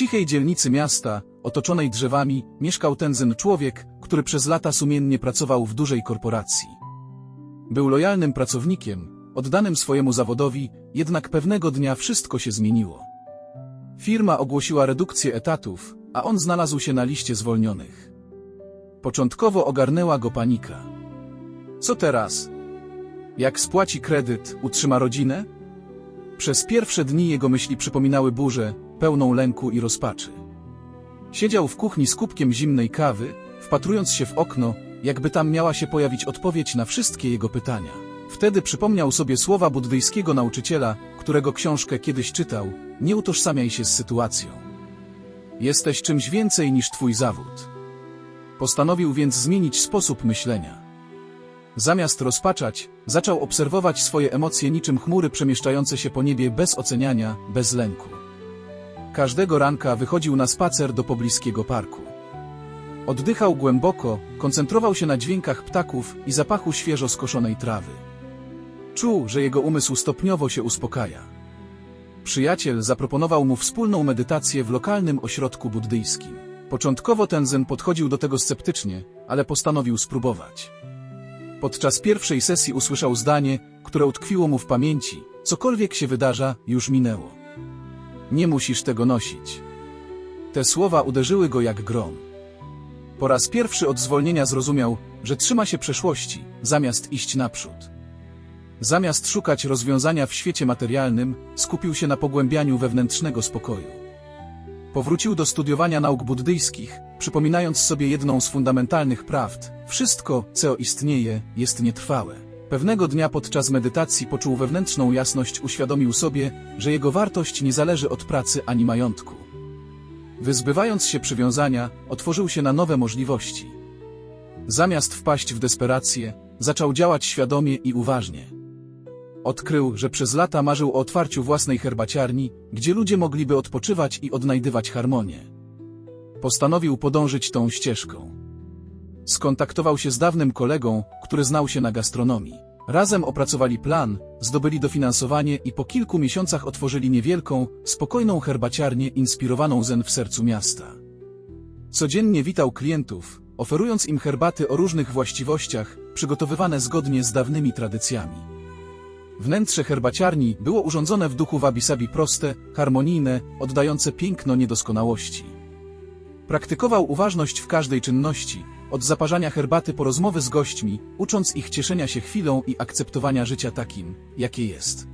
cichej dzielnicy miasta, otoczonej drzewami, mieszkał Tenzin człowiek, który przez lata sumiennie pracował w dużej korporacji. Był lojalnym pracownikiem, oddanym swojemu zawodowi, jednak pewnego dnia wszystko się zmieniło. Firma ogłosiła redukcję etatów, a on znalazł się na liście zwolnionych. Początkowo ogarnęła go panika. Co teraz? Jak spłaci kredyt, utrzyma rodzinę? Przez pierwsze dni jego myśli przypominały burzę, pełną lęku i rozpaczy. Siedział w kuchni z kubkiem zimnej kawy, wpatrując się w okno, jakby tam miała się pojawić odpowiedź na wszystkie jego pytania. Wtedy przypomniał sobie słowa buddyjskiego nauczyciela, którego książkę kiedyś czytał: Nie utożsamiaj się z sytuacją. Jesteś czymś więcej niż twój zawód. Postanowił więc zmienić sposób myślenia. Zamiast rozpaczać, zaczął obserwować swoje emocje niczym chmury przemieszczające się po niebie bez oceniania, bez lęku. Każdego ranka wychodził na spacer do pobliskiego parku. Oddychał głęboko, koncentrował się na dźwiękach ptaków i zapachu świeżo skoszonej trawy. Czuł, że jego umysł stopniowo się uspokaja. Przyjaciel zaproponował mu wspólną medytację w lokalnym ośrodku buddyjskim. Początkowo Tenzin podchodził do tego sceptycznie, ale postanowił spróbować. Podczas pierwszej sesji usłyszał zdanie, które utkwiło mu w pamięci: cokolwiek się wydarza, już minęło. Nie musisz tego nosić. Te słowa uderzyły go jak grom. Po raz pierwszy od zwolnienia zrozumiał, że trzyma się przeszłości, zamiast iść naprzód. Zamiast szukać rozwiązania w świecie materialnym, skupił się na pogłębianiu wewnętrznego spokoju. Powrócił do studiowania nauk buddyjskich, przypominając sobie jedną z fundamentalnych prawd: wszystko, co istnieje, jest nietrwałe. Pewnego dnia podczas medytacji poczuł wewnętrzną jasność, uświadomił sobie, że jego wartość nie zależy od pracy ani majątku. Wyzbywając się przywiązania, otworzył się na nowe możliwości. Zamiast wpaść w desperację, zaczął działać świadomie i uważnie. Odkrył, że przez lata marzył o otwarciu własnej herbaciarni, gdzie ludzie mogliby odpoczywać i odnajdywać harmonię. Postanowił podążyć tą ścieżką. Skontaktował się z dawnym kolegą, który znał się na gastronomii. Razem opracowali plan, zdobyli dofinansowanie i po kilku miesiącach otworzyli niewielką, spokojną herbaciarnię inspirowaną zen w sercu miasta. Codziennie witał klientów, oferując im herbaty o różnych właściwościach, przygotowywane zgodnie z dawnymi tradycjami. Wnętrze herbaciarni było urządzone w duchu wabi-sabi proste, harmonijne, oddające piękno niedoskonałości. Praktykował uważność w każdej czynności, od zaparzania herbaty po rozmowy z gośćmi, ucząc ich cieszenia się chwilą i akceptowania życia takim, jakie jest.